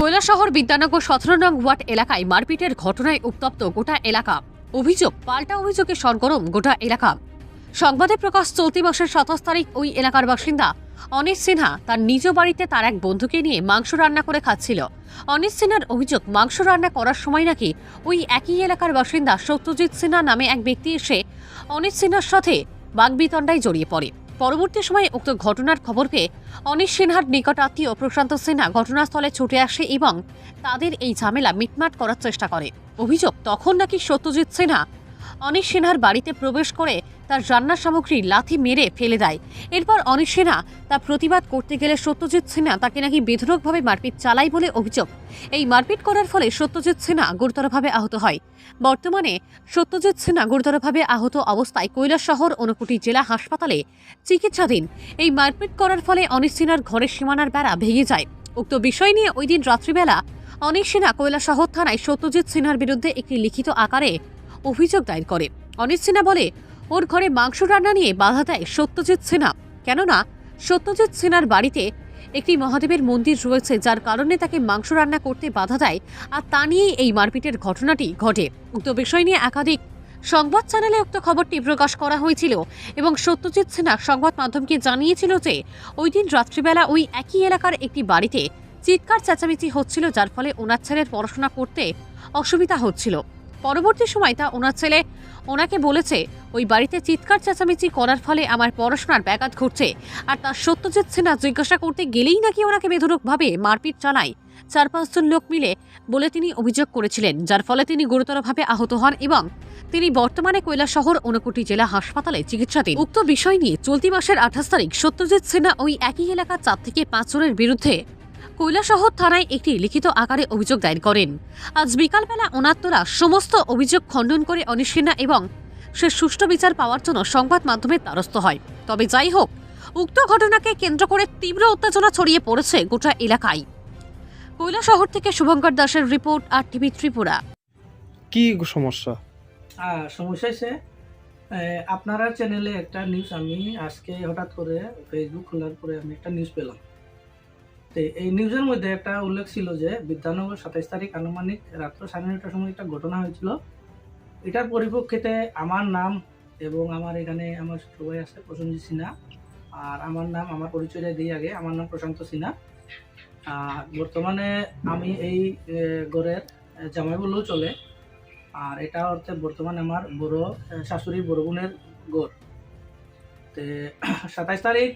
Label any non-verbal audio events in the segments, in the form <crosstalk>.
কৈলাসহর বিদ্যানগর সতেরো নং ওয়ার্ড এলাকায় মারপিটের ঘটনায় উত্তপ্ত গোটা এলাকা। অভিযোগ, পাল্টা অভিযোগে সরগরম গোটা এলাকা। সংবাদে প্রকাশ, চলতি মাসের সাতাশ তারিখ ওই এলাকার বাসিন্দা অনিশ সিনহা তার নিজ বাড়িতে তার এক বন্ধুকে নিয়ে মাংস রান্না করে খাচ্ছিল। অনিশ সিনহার অভিযোগ, মাংস রান্না করার সময় নাকি ওই একই এলাকার বাসিন্দা সত্যজিৎ সিনহা নামে এক ব্যক্তি এসে অনিশ সিনহার সাথে বাগবিতণ্ডায় জড়িয়ে পড়ে। পরবর্তী সময়ে উক্ত ঘটনার খবর পেয়ে অনিশ সিনহার নিকট আত্মীয় প্রশান্ত সিনহা ঘটনাস্থলে ছুটে আসে এবং তাদের এই ঝামেলা মিটমাট করার চেষ্টা করে। অভিযোগ, তখন নাকি সত্যজিৎ সিনহা অনিশ সিনহার বাড়িতে প্রবেশ করে তার রান্নার সামগ্রী লাথি মেরে ফেলে দেয়। এরপর অনিশ সিনহা তা প্রতিবাদ করতে গেলে সত্যজিৎ সিনহা তাকে নাকি বেধরকভাবে মারপিট চালায় বলে অভিযোগ। এই মারপিট করার ফলে সত্যজিৎ সিনহা গুরুতরভাবে আহত হয়। বর্তমানে সত্যজিৎ সিনহা গুরুতরভাবে আহত অবস্থায় কৈলাসহর ঊনকোটি জেলা হাসপাতালে চিকিৎসাধীন। এই মারপিট করার ফলে অনিশ সিনহার ঘরের সীমানার বেড়া ভেঙে যায়। উক্ত বিষয় নিয়ে ওই দিন রাত্রিবেলা অনিশ সিনহা কৈলাসহর থানায় সত্যজিৎ সিনহার বিরুদ্ধে একটি লিখিত আকারে অভিযোগ দায়ের করে। অনিশ সিনহা বলে, ওর ঘরে মাংস রান্না নিয়ে বাধা দেয় সত্যজিৎ সিনহা। কেননা, সত্যজিৎ সিনহার বাড়িতে একটি মহাদেবের মন্দির রয়েছে, যার কারণে তাকে মাংস রান্না করতে বাধা দেয়, আর তা নিয়েই এই মারপিটের ঘটনাটি ঘটে। উক্ত বিষয় নিয়ে একাধিক সংবাদ চ্যানেলে উক্ত খবরটি প্রকাশ করা হয়েছিল এবং সত্যজিৎ সিনহা সংবাদ মাধ্যমকে জানিয়েছিল যে, ওই দিন রাত্রিবেলা ওই একই এলাকার একটি বাড়িতে চিৎকার চেঁচামেচি হচ্ছিল, যার ফলে ওনার ছেলের পড়াশোনা করতে অসুবিধা হচ্ছিল। পরবর্তী সময় তা ওনার ছেলে ওনাকে বলেছে, ওই বাড়িতে চিৎকার চেঁচামেচি করার ফলে আমার পড়াশোনার ব্যাঘাত ঘটছে। আর তার সত্যজিৎ সিনহা জিজ্ঞাসা করতে গেলেই নাকি ওনাকে বেধরকভাবে মারপিট চালায়। চার পাঁচজন লোক মিলে বলে তিনি অভিযোগ করেছিলেন, যার ফলে তিনি গুরুতরভাবে আহত হন এবং তিনি বর্তমানে কৈলাসহর ঊনকোটি জেলা হাসপাতালে চিকিৎসাধীন। উক্ত বিষয় নিয়ে চলতি মাসের আঠাশ তারিখ সত্যজিৎ সিনহা ওই একই এলাকার চার থেকে পাঁচ জনের বিরুদ্ধে কৈলাসহর থানায় একটি লিখিত আকারে অভিযোগ দায়ের করেন। আজ বিকালবেলা ওনার তোলা সমস্ত অভিযোগ খণ্ডন করে অনিশ এবং সে সুষ্ঠু বিচার পাওয়ার জন্য সংবাদ মাধ্যমের দ্বারস্থ হয়। তবে যাই হোক উক্ত ঘটনাকে কেন্দ্র করে তীব্র উত্তেজনা ছড়িয়ে পড়েছে গোটা এলাকায়। কৈলাসহর থেকে শুভঙ্কর দাসের রিপোর্ট আর টিভি ত্রিপুরা। কি সমস্যা? সমস্যা হচ্ছে আপনারা চ্যানেলে একটা নিউজ আমি আজকে হঠাৎ করে ফেসবুক খোলার পরে আমি একটা নিউজ পেলাম। এই নিউজের মধ্যে একটা উল্লেখ ছিল যে বিদ্যানগর সাতাইশ তারিখ আনুমানিক রাত্র সাড়ে নটার সময় একটা ঘটনা হয়েছিল। এটার পরিপ্রেক্ষিতে আমার নাম এবং আমার এখানে আমার সবাই আছে প্রসঞ্জিৎ সিনহা আর আমার নাম আমার পরিচয়টা দিই আগে আমার নাম প্রশান্ত সিনহা। আর বর্তমানে আমি এই গড়ের আহ, জামাই বললেও চলে। আর এটা অর্থে বর্তমানে আমার বড় শাশুড়ি বড় বোনের গড় তে সাতাইশ তারিখ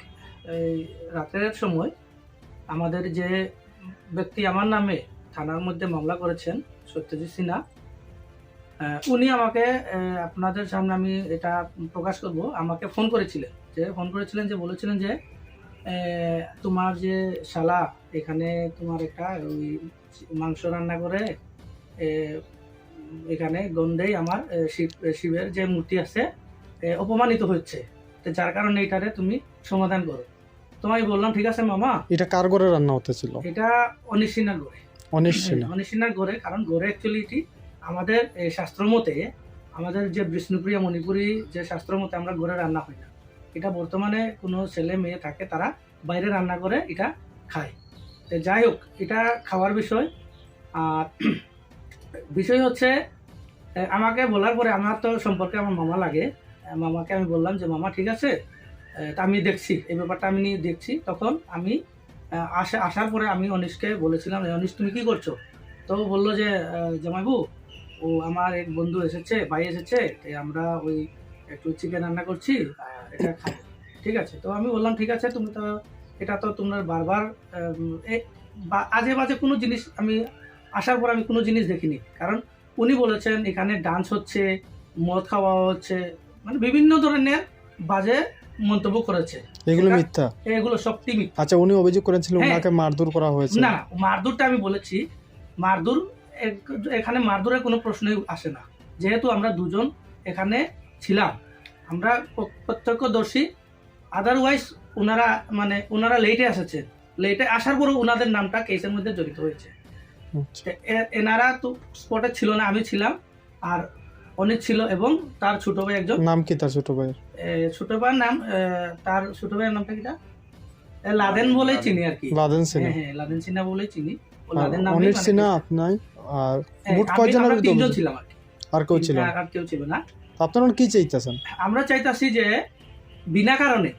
এই রাতের সময় আমাদের যে ব্যক্তি আমার নামে থানার মধ্যে মামলা করেছেন, সত্যজিৎ সিনহা উনি আমাকে আপনাদের সামনে আমি এটা প্রকাশ করব, আমাকে ফোন করেছিলেন, যে ফোন করেছিলেন যে বলেছিলেন যে তোমার যে শালা, এখানে তোমার একটা ওই মাংস রান্না করে এখানে গন্ডেই আমার শিব শিবের যে মূর্তি আছে অপমানিত হচ্ছে তো যার কারণে এটারে তুমি সমাধান করো। তোমায় বললাম ঠিক আছে মামা। এটা কার ঘরে রান্না হতেছিল এটা অনিশ্চিনার ঘরে। অনিশ সিনহা গড়ে কারণ গড়ে অ্যাকচুয়ালি এটি আমাদের এই শাস্ত্র মতে আমাদের যে বিষ্ণুপ্রিয়া মণিপুরি যে শাস্ত্র মতে আমরা ঘরে রান্না হয় না এটা বর্তমানে কোনো ছেলে মেয়ে থাকে তারা বাইরে রান্না করে এটা খায়। তো যাই হোক এটা খাওয়ার বিষয়। আর <clears throat> বিষয় হচ্ছে আমাকে বলার পরে আমার তো সম্পর্কে আমার মামা লাগে। মামাকে আমি বললাম যে মামা ঠিক আছে? আমি দেখছি এই ব্যাপারটা আমি নিয়ে দেখছি। তখন আমি আসা আসার পরে আমি অনিশকে বলেছিলাম "এ, অনিশ তুমি কী করছ? তো বলল যে জামাইবু ও আমার এক বন্ধু এসেছে ভাই এসেছে তাই আমরা ওই একটু চিকেন রান্না করছি এটা খাই ঠিক আছে তো আমি বললাম ঠিক আছে তুমি তো এটা তো তোমরা বারবার আজে বাজে কোনো জিনিস আমি আসার পর আমি কোনো জিনিস দেখিনি। কারণ উনি বলেছেন এখানে ডান্স হচ্ছে মদ খাওয়া হচ্ছে মানে বিভিন্ন ধরনের বাজে মন্তব্য করেছে। এগুলো মিথ্যা? এগুলো সবটি মিথ্যা। আচ্ছা উনি অভিযোগ করেছিলেন হ্যাঁ। ওনাকে মারধর করা হয়েছে। না মারদুরটা আমি বলেছি মারদুর এক- এখানে মারদুরের কোনো প্রশ্নই আসে না। যেহেতু আমরা দুজন এখানে ছিলাম আমরা প্রত্যক্ষদর্শী। আদারওয়াইজ ওনারা মানে ওনারা লেটে এসেছেন লেটে আসার পরেও ওনাদের নামটা কেসের মধ্যে জড়িত হয়েছে। আচ্ছা। এনারা তো স্পটে ছিল না আমি ছিলাম। আর অনেক ছিল এবং তার ছোট ভাই একজন নাম কি তার ছোট ভাইয়ের? এ, ছোট ভাইয়ের নাম তার ছোট ভাইয়ের নামটা কিটা লাদেন বলেই চিনি আর কি। লাদেন সিনহা। হ্যাঁ হ্যাঁ লাদেন সিনহা বলেই চিনি। লাদেন নাম অনিল সিনহা আপনার? আর মোট কয়জনের আমরা ভিতরে তিনজন? ছিলাম আর কি। আর কেউ ছিল আর কেউ ছিল না। আপনারা কি চাইতেছেন? আমরা চাইতাছি যে বিনা কারণে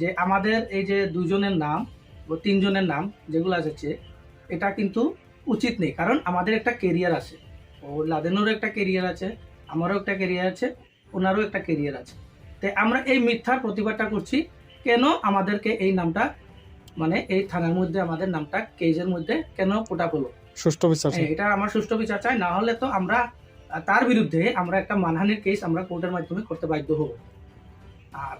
যে আমাদের এই যে দুজনের নাম ও তিনজনের নাম যেগুলো আছে এটা কিন্তু উচিত নেই। কারণ আমাদের একটা কেরিয়ার আছে। ও লাদেনেরও একটা কেরিয়ার আছে। আমারও একটা কেরিয়ার আছে ওনারও একটা কেরিয়ার আছে। তাই আমরা এই মিথ্যার প্রতিবাদটা করছি কেন আমাদেরকে এই নামটা মানে এই থানার মধ্যে আমাদের নামটা কেজের মধ্যে কেন কোটা হলো? সুষ্ঠু বিচার হ্যাঁ, এটা আমার সুষ্ঠু বিচার চাই না হলে তো আমরা তার বিরুদ্ধে আমরা একটা মানহানির কেস আমরা কোর্টের মাধ্যমে করতে বাধ্য হব। আর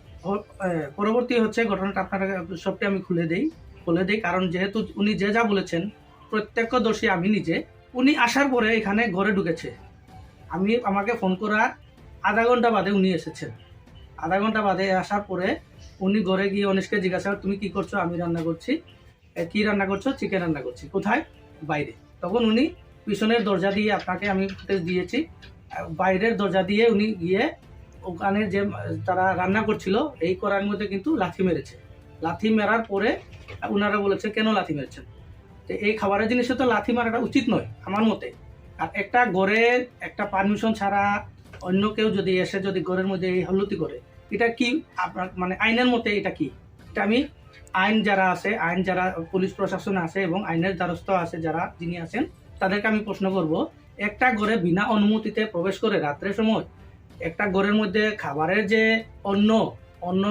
পরবর্তী হচ্ছে ঘটনাটা আপনারা সবটি আমি খুলে দেই খুলে দেই কারণ যেহেতু উনি যে যা বলেছেন প্রত্যক্ষদর্শী আমি নিজে উনি আসার পরে এখানে ঘরে ঢুকেছে। আমি আমাকে ফোন করার আধা ঘণ্টা বাদে উনি এসেছেন। আধা ঘণ্টা বাদে আসার পরে উনি ঘরে গিয়ে অনিশকে জিজ্ঞাসা করে, তুমি কি করছ? আমি রান্না করছি। "এ, কি রান্না করছ? চিকেন রান্না করছি। কোথায়? বাইরে। তখন উনি পিছনের দরজা দিয়ে আপনাকে আমি দিয়েছি। বাইরের দরজা দিয়ে উনি গিয়ে ওখানে যে তারা রান্না করছিল এই করার মধ্যে কিন্তু লাথি মেরেছে। লাথি মেরার পরে ওনারা বলেছে কেন লাথি মেরেছেন? তো এই খাবারের জিনিসে তো লাথি মারাটা উচিত নয় আমার মতে। আর একটা ঘরে একটা পারমিশন ছাড়া অন্য কেউ যদি এসে যদি ঘরের মধ্যে এই হলুতি করে, এটা কি আপনার মানে আইনের মতে এটা কি? এটা আমি আইন যারা আছে, আইন যারা পুলিশ প্রশাসন আছে এবং আইনের দ্বারস্থ আছে যারা যিনি আছেন, তাদেরকে আমি প্রশ্ন করব, একটা ঘরে বিনা অনুমতিতে প্রবেশ করে রাত্রের সময়, একটা ঘরের মধ্যে খাবারের যে অন্য অন্য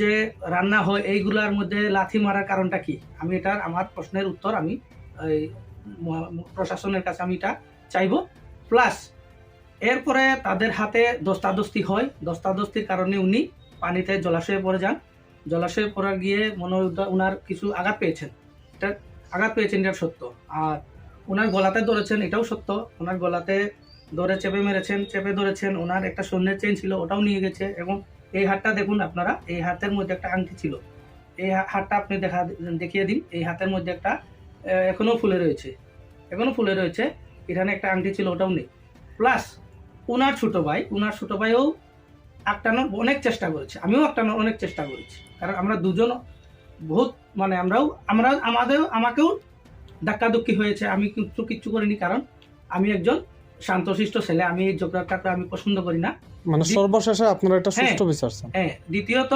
যে রান্না হয়, এইগুলার মধ্যে লাথি মারার কারণটা কি? আমি এটার, আমার প্রশ্নের উত্তর আমি প্রশাসনের কাছে আমি এটা চাইব। প্লাস এরপরে তাদের হাতে দস্তাদস্তি হয়। দস্তাদস্তির কারণে উনি পানিতে জলাশয়ে পড়ে যান। জলাশয়ে পড়া গিয়ে মনে উনার কিছু আঘাত পেয়েছেন। এটা আঘাত পেয়েছেন, এটা সত্য। আর ওনার গলাতে ধরেছেন, এটাও সত্য। ওনার গলাতে ধরে চেপে মেরেছেন, চেপে ধরেছেন। ওনার একটা স্বর্ণের চেন ছিল, ওটাও নিয়ে গেছে। এবং এই হাতটা দেখুন আপনারা, এই হাতের মধ্যে একটা আংটি ছিল। এই হাতটা আপনি দেখা দেখিয়ে দিন। এই হাতের মধ্যে একটা আহ, এখনও ফুলে রয়েছে। এখনও ফুলে রয়েছে। এখানে একটা আংটি ছিল ওটাও নেই। প্লাস ওনার ছোটো ভাই ওনার ছোটো ভাইও আটটানোর অনেক চেষ্টা করেছে। আমিও আটটানোর অনেক চেষ্টা করেছি। কারণ আমরা দুজন বহুত মানে আমরাও আমরা আমাদের আমাকেও ধাক্কাধুক্কি হয়েছে। আমি কিন্তু কিচ্ছু করিনি কারণ আমি একজন শান্তশিষ্ট ছেলে। আমি এই ঝগড়াটাকে আমি পছন্দ করি না। মানে সর্বশেষে আপনারা একটা হ্যাঁ। সুষ্ঠু বিচার হ্যাঁ দ্বিতীয়ত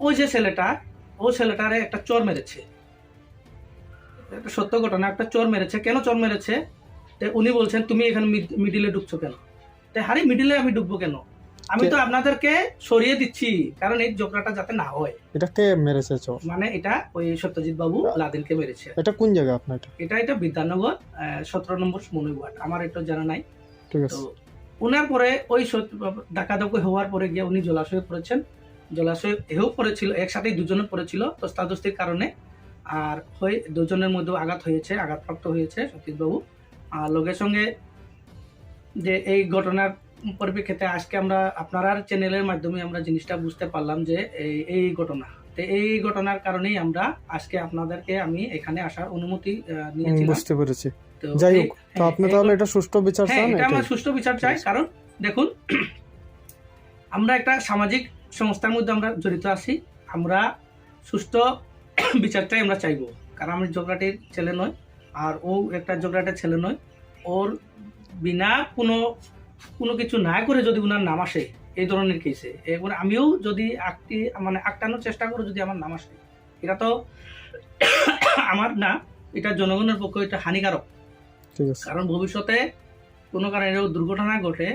ওই যে ছেলেটা ও ছেলেটারে একটা চোর মেরেছে। একটা সত্য ঘটনা একটা চোর মেরেছে। কেন চোর মেরেছে? তো উনি বলছেন তুমি এখানে মিডিলে ঢুকছো কেন? তো হারি মিডিলে আমি ঢুকবো কেন? আমি তো আপনাদেরকে সরিয়ে দিচ্ছি কারণ এই ঝগড়াটা যাতে না হয়। এটা কে মেরেছে মানে এটা ওই সত্যজিৎ বাবু লাদেনকে মেরেছে। এটা কোন জায়গা আপনার এটা? এটা এটা বিদ্যানগর সতেরো নম্বর মনে ওয়ার্ড। আমার এটা জানা নাই। ঠিক তো আছে ওনার পরে ওই ডাকাডাকি হওয়ার পরে গিয়ে উনি জলাশয়ে পড়েছেন। জলাশয়ে এও পড়েছিল একসাথেই দুজনে পড়েছিল দস্তাদস্তির কারণে। আর হয়ে দুজনের মধ্যে আঘাত হয়েছে আঘাতপ্রাপ্ত হয়েছে সতীশবাবু। আর লোকের সঙ্গে যে এই ঘটনার পরিপ্রেক্ষিতে আজকে আমরা আপনার চ্যানেলের মাধ্যমে আমরা জিনিসটা বুঝতে পারলাম যে এই এই ঘটনা। তো এই ঘটনার কারণেই আমরা আজকে আপনাদেরকে আমি এখানে আসার অনুমতি হুম, বুঝতে পেরেছি। যাই হোক তো হ্যাঁ, আপনি তাহলে এটা সুষ্ঠু বিচার হ্যাঁ চান? এটা আমরা সুষ্ঠু বিচার চাই। কারণ দেখুন আমরা একটা সামাজিক সংস্থার মধ্যে আমরা জড়িত আছি। আমরা সুষ্ঠু <coughs> বিচারটাই আমরা চাইব। কারণ আমি ঝগড়াটির ছেলে নয় আর ও একটা ঝগড়াটের ছেলে নয়। ওর বিনা কোনো কোনো কিছু না করে যদি ওনার নাম আসে এই ধরনের কেসে এবার আমিও যদি আটটি মানে আটটানোর চেষ্টা করে যদি আমার নাম আসে। এটা তো <coughs> আমার না এটা জনগণের পক্ষে এটা হানিকারক। কারণ ভবিষ্যতে কোনো কারণে এরকম দুর্ঘটনা ঘটে